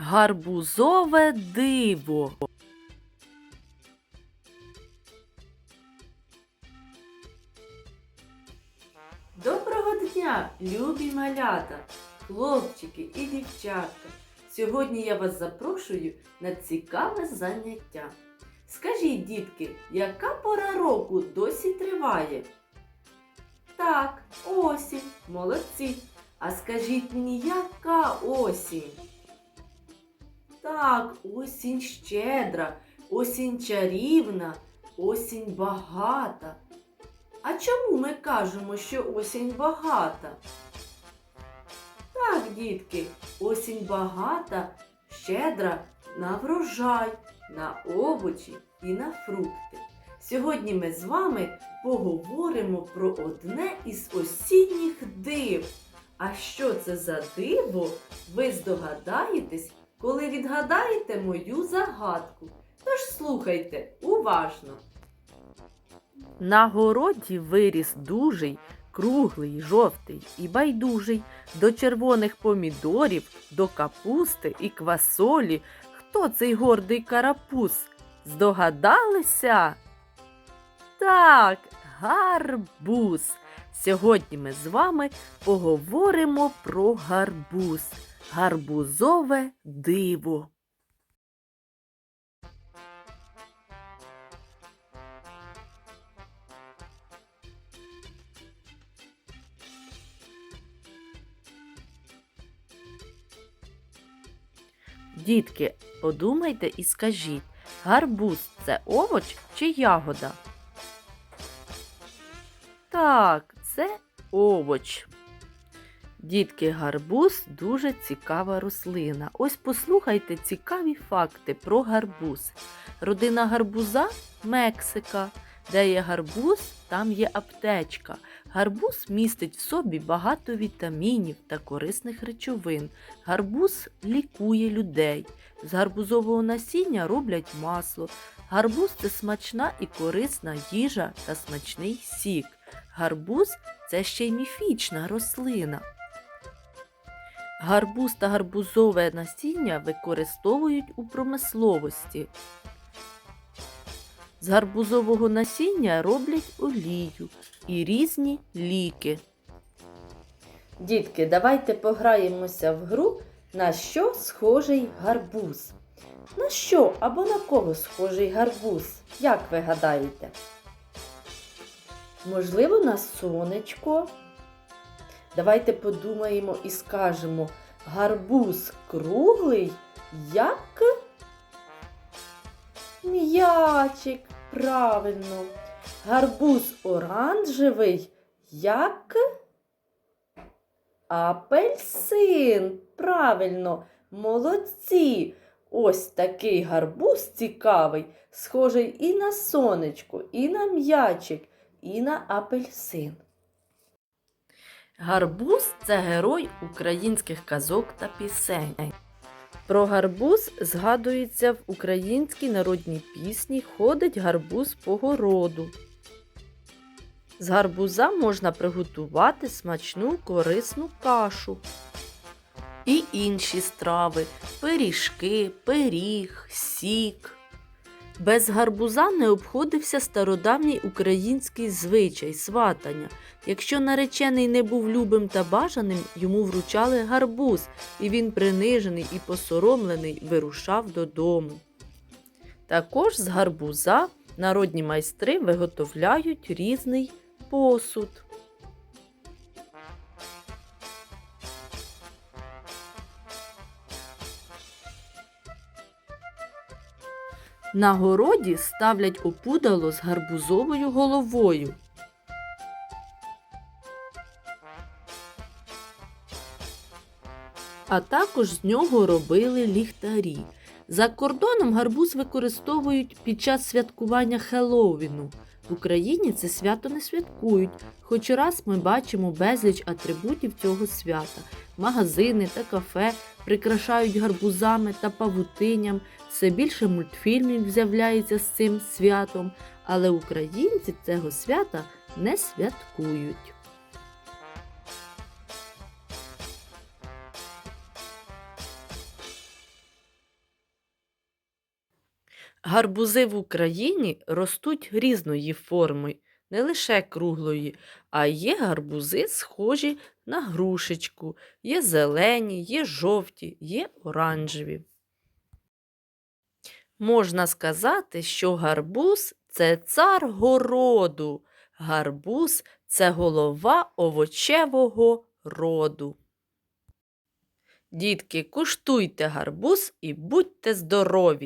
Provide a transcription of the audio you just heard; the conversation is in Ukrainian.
Гарбузове диво. Доброго дня, любі малята, хлопчики і дівчатка. Сьогодні я вас запрошую на цікаве заняття. Скажіть, дітки, яка пора року досі триває? Так, осінь, молодці. А скажіть мені, яка осінь? Так, осінь щедра, осінь чарівна, осінь багата. А чому ми кажемо, що осінь багата? Так, дітки, осінь багата, щедра на врожай, на овочі і на фрукти. Сьогодні ми з вами поговоримо про одне із осінніх див. А що це за диво, ви здогадаєтесь, коли відгадаєте мою загадку. Тож слухайте уважно. На городі виріс дужий, круглий, жовтий і байдужий, до червоних помідорів, до капусти і квасолі. Хто цей гордий карапуз? Здогадалися? Так, гарбуз. Сьогодні ми з вами поговоримо про гарбуз. Гарбузове диво. Дітки, подумайте і скажіть, гарбуз це овоч чи ягода? Так, це овоч. Дітки, гарбуз дуже цікава рослина. Ось послухайте цікаві факти про гарбуз. Родина гарбуза Мексика. Де є гарбуз, там є аптечка. Гарбуз містить в собі багато вітамінів та корисних речовин. Гарбуз лікує людей. З гарбузового насіння роблять масло. Гарбуз це смачна і корисна їжа та смачний сік. Гарбуз це ще й міфічна рослина. Гарбуз та гарбузове насіння використовують у промисловості. З гарбузового насіння роблять олію і різні ліки. Дітки, давайте пограємося в гру, на що схожий гарбуз. На що або на кого схожий гарбуз? Як ви гадаєте? Можливо, на сонечко. Давайте подумаємо і скажемо гарбуз круглий, як м'ячик. Правильно. Гарбуз оранжевий, як апельсин. Правильно, молодці. Ось такий гарбуз цікавий, схожий і на сонечко, і на м'ячик, і на апельсин. Гарбуз це герой українських казок та пісень. Про гарбуз згадується в українській народній пісні Ходить гарбуз по городу. З гарбуза можна приготувати смачну корисну кашу. І інші страви пиріжки, пиріг, сік. Без гарбуза не обходився стародавній український звичай сватання. Якщо наречений не був любим та бажаним, йому вручали гарбуз, і він, принижений і посоромлений, вирушав додому. Також з гарбуза народні майстри виготовляють різний посуд. На городі ставлять опудало з гарбузовою головою. А також з нього робили ліхтарі. За кордоном гарбуз використовують під час святкування Хеллоуіну. В Україні це свято не святкують, хоч раз ми бачимо безліч атрибутів цього свята. Магазини та кафе прикрашають гарбузами та павутинням, все більше мультфільмів з'являється з цим святом, але українці цього свята не святкують. Гарбузи в Україні ростуть різної форми, не лише круглої, а є гарбузи схожі на грушечку, є зелені, є жовті, є оранжеві. Можна сказати, що гарбуз це цар городу. Гарбуз це голова овочевого роду. Дітки, куштуйте гарбуз і будьте здорові!